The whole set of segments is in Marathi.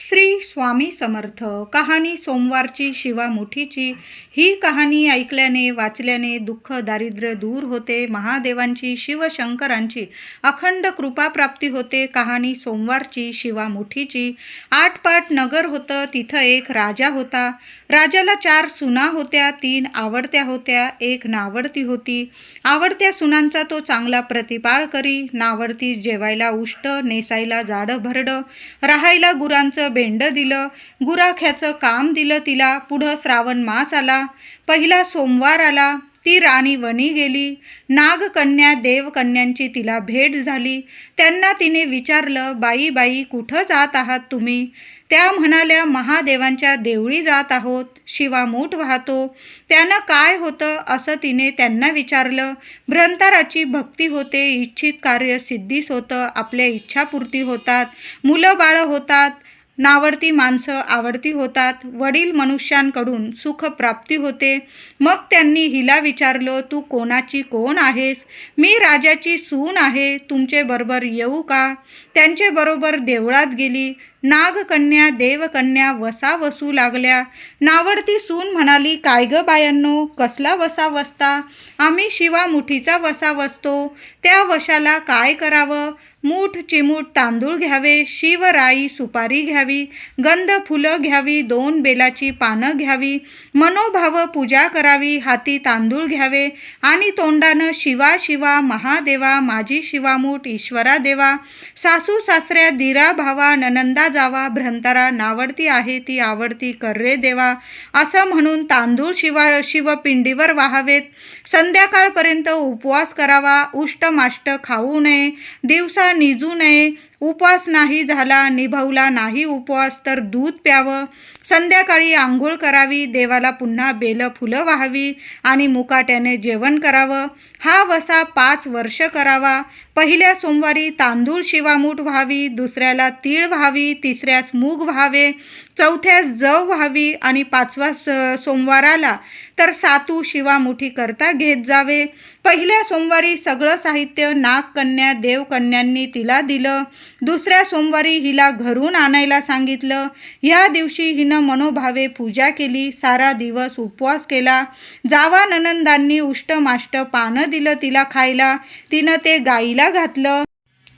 श्री स्वामी समर्थ. कहाणी सोमवारची शिवा मुठीची. ही कहाणी ऐकल्याने वाचल्याने दुःख दारिद्र्य दूर होते. महादेवांची शिवशंकरांची अखंड कृपाप्राप्ती होते. कहाणी सोमवारची शिवा मुठीची. आठपाट नगर होतं तिथं एक राजा होता. राजाला चार सुना होत्या तीन आवडत्या होत्या एक नावडती होती. आवडत्या सुनांचा तो चांगला प्रतिपाळ करी. नावडती जेवायला उष्ट नेसायला जाडं भरडं. राहायला गुरांचं बेंड दिलं. गुराख्याचं काम दिलं तिला. पुढं श्रावण मास आला. पहिला सोमवार आला. ती राणी वनी गेली. नागकन्या देवकन्यांची तिला भेट झाली. त्यांना तिने विचारलं बाई बाई कुठं जात आहात तुम्ही? त्या म्हणाल्या महादेवांच्या देवळी जात आहोत. शिवामूठ वाहतो. त्यानं काय होतं? असं तिने त्यांना विचारलं. भ्रंताराची भक्ती होते इच्छित कार्य सिद्धीस होतं आपल्या इच्छापूर्ती होतात. मुलं बाळं होतात. नावडती माणसं आवडती होतात. वडील मनुष्यांकडून सुखप्राप्ती होते. मग त्यांनी हिला विचारलं तू कोणाची कोण आहेस? मी राजाची सून आहे. तुमचे बरोबर येऊ का? त्यांचे बरोबर देवळात गेली. नागकन्या देवकन्या वसा वसू लागल्या. नावडती सून म्हणाली काय ग बायांनो कसला वसा वसता? आम्ही शिवा मुठीचा वसा वसतो. त्या वशाला काय करावं? मूठ चिमूट तांदूळ घ्यावे शिवराई सुपारी घ्यावी गंध फुलं घ्यावी दोन बेलाची पानं घ्यावी मनोभाव पूजा करावी हाती तांदूळ घ्यावे आणि तोंडानं शिवा शिवा महादेवा माझी शिवामूठ ईश्वरा देवा सासू सासऱ्या दिरा भावा ननंदा जावा भ्रंतारा नावडती आहे ती आवडती कर्रे देवा असं म्हणून तांदूळ शिवा शिवपिंडीवर वाहावेत. संध्याकाळपर्यंत उपवास करावा उष्टमाष्ट खाऊ नये दिवसा निजू नये. उपवास नाही झाला निभवला नाही उपवास तर दूध प्यावं. संध्याकाळी आंघोळ करावी देवाला पुन्हा बेलं फुलं वाहावी आणि मुकाट्याने जेवण करावं. हा वसा पाच वर्ष करावा. पहिल्या सोमवारी तांदूळ शिवामूठ व्हावी दुसऱ्याला तीळ व्हावी तिसऱ्यास मूग व्हावे चौथ्यास जव व्हावी आणि पाचवा स सोमवाराला तर सातू शिवामुठी करता घेत जावे. पहिल्या सोमवारी सगळं साहित्य नागकन्या देवकन्यांनी तिला दिलं. दुसऱ्या सोमवारी हिला घरून आणायला सांगितलं. ह्या दिवशी हिनं मनोभावे पूजा केली सारा दिवस उपवास केला. जावा ननंदांनी उष्टमाष्ट पानं दिलं तिला खायला. तिनं ते गाईला घातलं.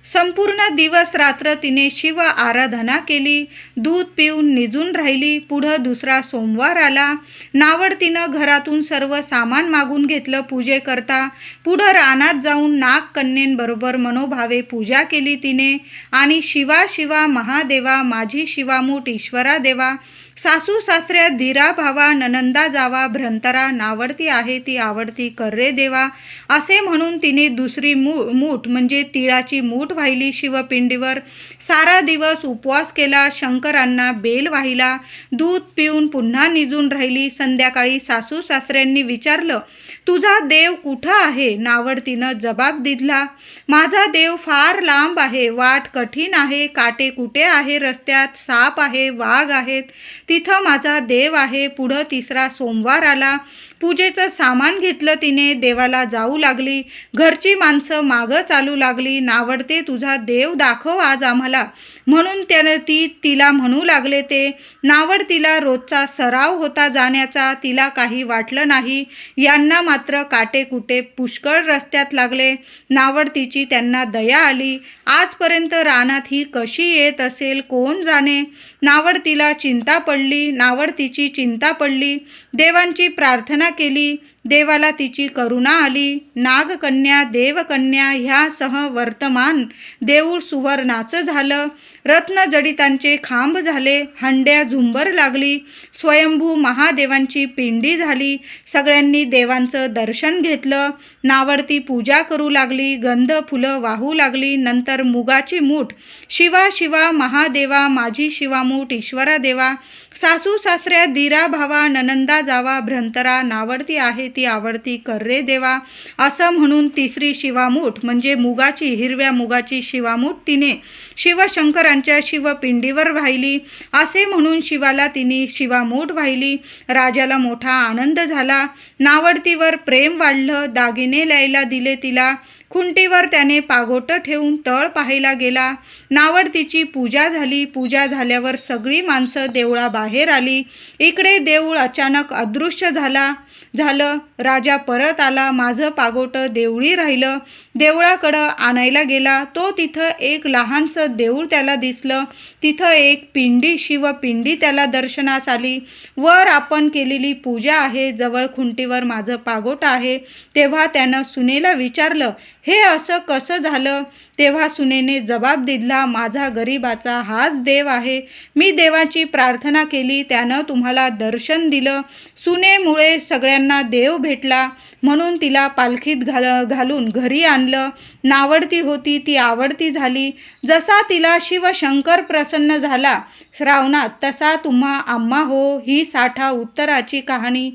संपूर्ण दिवस रात्र तिने शिव आराधना केली दूध पिऊन निजून राहिली. पुढं दुसरा सोमवार आला. नावडतीनं घरातून सर्व सामान मागून घेतलं पूजेकरता पुढं रानात जाऊन नागकन्येंबरोबर मनोभावे पूजा केली तिने. आणि शिवा शिवा महादेवा माझी शिवामूठ ईश्वरा देवा सासू सासऱ्या धीरा भावा ननंदा जावा भ्रंतरा नावडती आहे ती आवडती कर्रे देवा असे म्हणून तिने दुसरी मू मूठ म्हणजे तिळाची मूठ वाहिली शिवपिंडीवर सारा दिवस उपवास केला शंकरांना बेल वाहिला दूध पिऊन पुन्हा निजून राहिली. संध्याकाळी सासू सासऱ्यांनी विचारलं तुझा देव कुठं आहे? नावडतीनं जबाब दिला माझा देव फार लांब आहे वाट कठीण आहे काटे कुटे आहे रस्त्यात साप आहे वाघ आहेत तिथं माझा देव आहे. पुढं तिसरा सोमवार आला पूजेचं सामान घेतलं तिने देवाला जाऊ लागली. घरची माणसं मागं चालू लागली. नावडते तुझा देव दाखव आज आम्हाला. म्हणून त्यानं ती तिला म्हणू लागले ते. नावड तिला रोजचा सराव होता जाण्याचा. तिला काही वाटलं नाही. यांना मात्र काटेकुटे पुष्कळ रस्त्यात लागले. नावड तिची त्यांना दया आली. आजपर्यंत रानात ही कशी येत असेल कोण जाणे? नावड तिला चिंता पडली नावड तिची चिंता पडली. देवांची प्रार्थना केली. देवाला तिची करुणा आली. नागकन्या देवकन्या ह्यासह वर्तमान देऊळ सुवर्णाचं झालं. रत्नजडितांचे खांब झाले. हंड्या झुंबर लागली. स्वयंभू महादेवांची पिंडी झाली. सगळ्यांनी देवांचं दर्शन घेतलं. नावडती पूजा करू लागली. गंध फुलं वाहू लागली. नंतर मुगाची मूठ. शिवा शिवा महादेवा माझी शिवामूठ ईश्वरा देवा सासू सासऱ्या धीरा भावा ननंदा जावा भ्रंतरा नावडती आहे ती आवडती कर रे देवा. असं म्हणून तिसरी शिवामूठ म्हणजे मुगाची हिरव्या मुगाची शिवामूठ तिने शिवशंकरांच्या शिवपिंडीवर वाहिली असे म्हणून शिवाला तिने शिवामूठ वाहिली राजाला मोठा आनंद झाला. नावडतीवर प्रेम वाढलं. दागिने ल्यायला दिले तिला. खुंटीवर त्याने पागोटं ठेवून तळ पाहायला गेला. नावडतीची पूजा झाली. पूजा झाल्यावर सगळी माणसं देवळाबाहेर आली. इकडे देऊळ अचानक अदृश्य झाला. झालं राजा परत आला. माझं पागोटं देवळी राहिलं. देवळाकडं आणायला गेला. तो तिथं एक लहानसं देऊळ त्याला दिसलं. तिथं एक पिंडी शिवपिंडी त्याला दर्शनास आली. वर आपण केलेली पूजा आहे. जवळ खुंटीवर माझं पागोटं आहे. तेव्हा त्यानं सुनेला विचारलं हे असं कसं झालं? तेव्हा सुनेने जबाब दिला माझा गरिबाचा हाच देव आहे. मी देवाची प्रार्थना केली त्यानं तुम्हाला दर्शन दिलं. सुनेमुळे सगळ्यांना देव भेटला. म्हणून तिला पालखीत घाल घालून घरी आणलं. नावडती होती ती आवडती झाली. जसा तिला शिवशंकर प्रसन्न झाला श्रावणात तसा तुम्हा आम्हा हो ही साठा उत्तराची कहाणी.